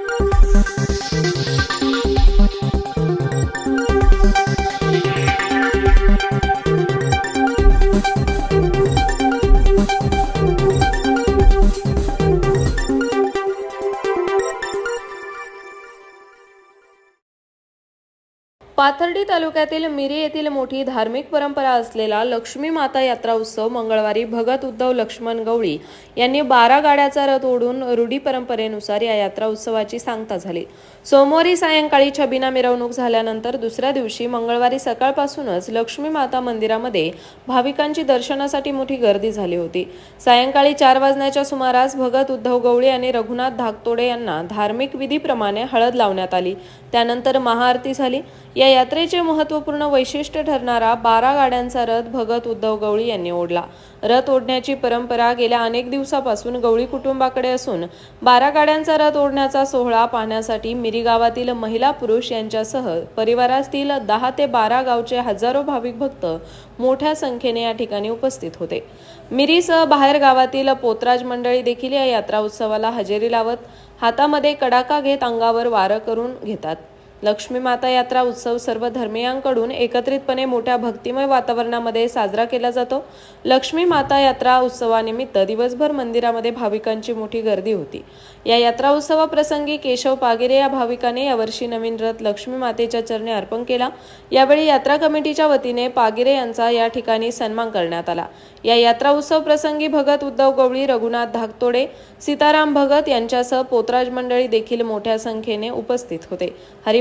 Thank you. Pathardi तालुक्यातील मिरी येथील मोठी धार्मिक परंपरा असलेला लक्ष्मी माता यात्रा उत्सव मंगळवारी भगत उद्धव लक्ष्मण गवळी यांनी बारा गाड्याचा रथ ओढून रूढी परंपरेनुसार या यात्रा उत्सवाची सांगता झाली. सोमवारी सायंकाळी छबिना मिरवणूक झाल्यानंतर दुसऱ्या दिवशी मंगळवारी सकाळपासूनच लक्ष्मी माता मंदिरामध्ये भाविकांची दर्शनासाठी मोठी गर्दी झाली होती. सायंकाळी चार वाजण्याच्या सुमारास भगत उद्धव गवळी आणि रघुनाथ धाकतोडे यांना धार्मिक विधीप्रमाणे हळद लावण्यात आली. त्यानंतर महाआरती झाली. या यात्रेचे महत्त्वपूर्ण वैशिष्ट्य ठरणारा बारा गाड्यांचा रथ भगत उद्धव गवळी यांनी ओढला. रथ ओढण्याची परंपरा गेल्या अनेक दिवसापासून गवळी कुटुंबाकडे असून बारा गाड्यांचा रथ ओढण्याचा सोहळा पाहण्यासाठी मिरी गावातील महिला पुरुष यांच्यासह परिवारातील दहा ते बारा गावचे हजारो भाविक भक्त मोठ्या संख्येने या ठिकाणी उपस्थित होते. मिरीसह बाहेर गावातील पोतराज मंडळी देखील या यात्रा उत्सवाला हजेरी लावत हातामध्ये कडाका घेत अंगावर वारं करून घेतात. लक्ष्मी माता यात्रा उत्सव सर्व धर्मियांकडून एकत्रितपणे मोठ्या भक्तिमय वातावरणामध्ये साजरा केला जातो. लक्ष्मी माता यात्रा उत्सवानिमित्त दिवसभर मंदिरामध्ये भाविकांची मोठी गर्दी होती. या यात्रा उत्सवाप्रसंगी केशव पागिरे या भाविकाने यावर्षी नवीन रथ लक्ष्मी मातेच्या चरणी अर्पण केला. यावेळी यात्रा कमिटीच्या वतीने पागिरे यांचा या ठिकाणी सन्मान करण्यात आला. या यात्रा उत्सव प्रसंगी भगत उद्धव गवळी रघुनाथ धाकतोडे सीताराम भगत यांच्यासह पोतराज मंडळी देखील मोठ्या संख्येने उपस्थित होते.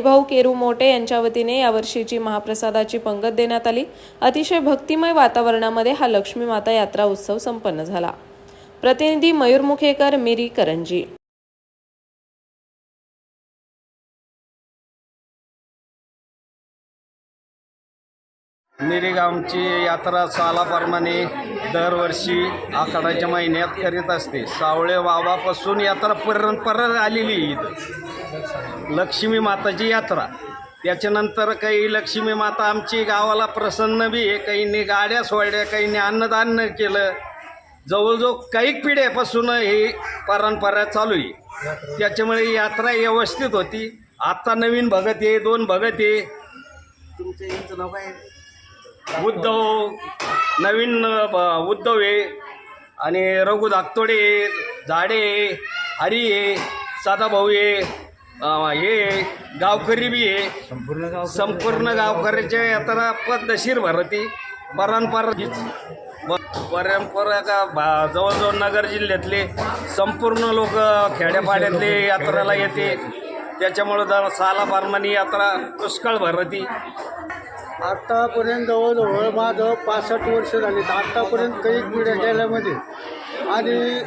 हरिभाऊ केरू मोटे यांच्या वतीने यावर्षीची महाप्रसादाची पंगत देण्यात आली. अतिशय भक्तिमय वातावरणामध्ये हा लक्ष्मी माता यात्रा उत्सव संपन्न झाला. प्रतिनिधी मयूर मुखेकर मिरी करंजी. निरेगावची यात्रा सालाप्रमाणे दरवर्षी आखाड्याच्या महिन्यात करीत असते. सावळे वावापासून यात्रा परत परत आलेली इथं. लक्ष्मी माताची यात्रा. त्याच्यानंतर काही लक्ष्मी माता आमची गावाला प्रसन्न बी आहे. काहींनी गाड्या सोडल्या काहींनी अन्नदान केलं. जवळजवळ काही पिढ्यापासून ही परंपरा चालू आहे. त्याच्यामुळे ही यात्रा व्यवस्थित होती. आत्ता नवीन भगत आहे दोन भगत आहे. तुमच्या यांचं नाव काय उद्धव नवीन उद्धव आहे. आणि रघु धाकतोडे झाडे हरी आहे सदाभाऊ आहे. हे गावकरी बी आहे संपूर्ण गाव संपूर्ण गावकऱ्याच्या यात्रा पद्धतशीर भरती. परंपरा परंपरा का भा- जवळजवळ नगर जिल्ह्यातले संपूर्ण लोक खेड्यापाड्यातले यात्रेला येते. त्याच्यामुळं जरा सालाप्रमाणे यात्रा पुष्कळ भरती. आत्तापर्यंत जवळजवळ माझं पासष्ट वर्ष झाली. तर आत्तापर्यंत काही पिढ्या गेल्यामध्ये आणि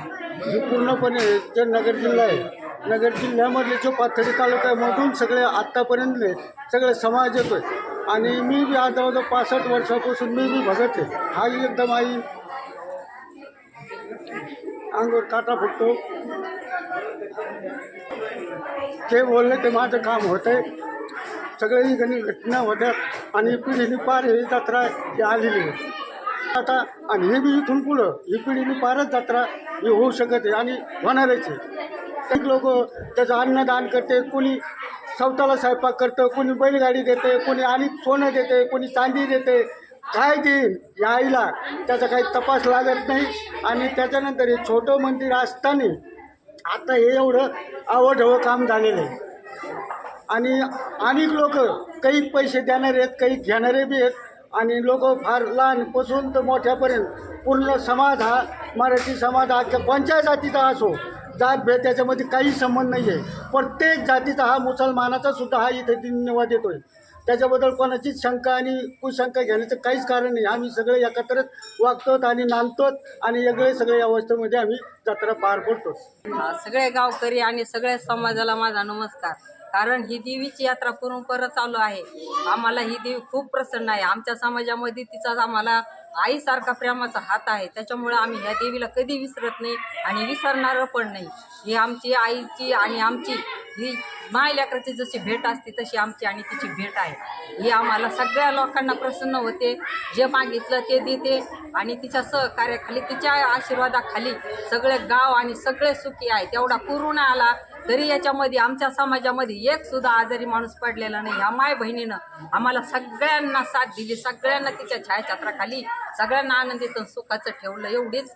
ही पूर्णपणे जे नगर जिल्हा आहे नगर जिल्ह्यामधले जो पाथर्डी तालुक्यामधून सगळे आत्तापर्यंतले सगळे समाज येतो आहे आणि मी बी आज जवळजवळ पासष्ट वर्षापासून मी बी भगत आहे. हाही एकदम आई. अंगावर काटा फुटतो. जे बोलले ते माझं काम होतंय. सगळे ही गणी घटना होत्या आणि पिढीने पार ही जत्रा ही आलेली आहे. आता आणि हे बी इथून पुढं ही पिढीने पारच जत्रा ही होऊ शकत आहे आणि होणारच आहे. प्रत्येक लोक त्याचं अन्नदान करते कोणी स्वतःला स्वयंपाक करतं कोणी बैलगाडी देते कोणी आणि सोनं देते कोणी चांदी देते. काय देईल या आईला त्याचा काही तपास लागत नाही आणि त्याच्यानंतर हे छोटं मंदिर असताना आता हे एवढं आवडहवं काम झालेलं आहे. आणि अनेक लोक काही पैसे देणारे आहेत काही घेणारे बी आहेत आणि लोक फार लहानपासून तर मोठ्यापर्यंत पूर्ण समाज हा मराठी समाज हा पंचायत जातीचा असो जात भेद त्याच्यामध्ये काही संबंध नाही आहे प्रत्येक जातीचा हा मुसलमानाचा सुद्धा हा इथे धन्यवाद येतोय. त्याच्याबद्दल कोणाचीच शंका आणि कुशंका घेण्याचं काहीच कारण नाही. आम्ही सगळे एकत्रच वागतो आणि नांदतोत आणि वेगळे सगळे अवस्थेमध्ये आम्ही जत्रा पार पडतो सगळे गावकरी आणि सगळ्या समाजाला माझा नमस्कार. कारण ही देवीची यात्रा परंपरा चालू आहे. आम्हाला ही देवी खूप प्रसन्न आहे. आमच्या समाजामध्ये तिचा आम्हाला आईसारखा प्रेमाचा हात आहे. त्याच्यामुळं आम्ही ह्या देवीला कधी विसरत नाही आणि विसरणार पण नाही. ही आमची आईची आणि आमची ही मायलेकराची जशी भेट असते तशी आमची आणि तिची भेट आहे. ही आम्हाला सगळ्या लोकांना प्रसन्न होते. जे मागितलं ते देते आणि तिच्या सहकार्याखाली तिच्या आशीर्वादाखाली सगळे गाव आणि सगळे सुखी आहे. तेवढा कोरोना आला तरी याच्यामध्ये आमच्या समाजामध्ये एक सुद्धा आजारी माणूस पडलेला नाही. ह्या माय बहिणीनं आम्हाला सगळ्यांना साथ दिली सगळ्यांना तिच्या छायाचित्राखाली सगळ्यांना आनंदीत सुखाचं ठेवलं एवढीच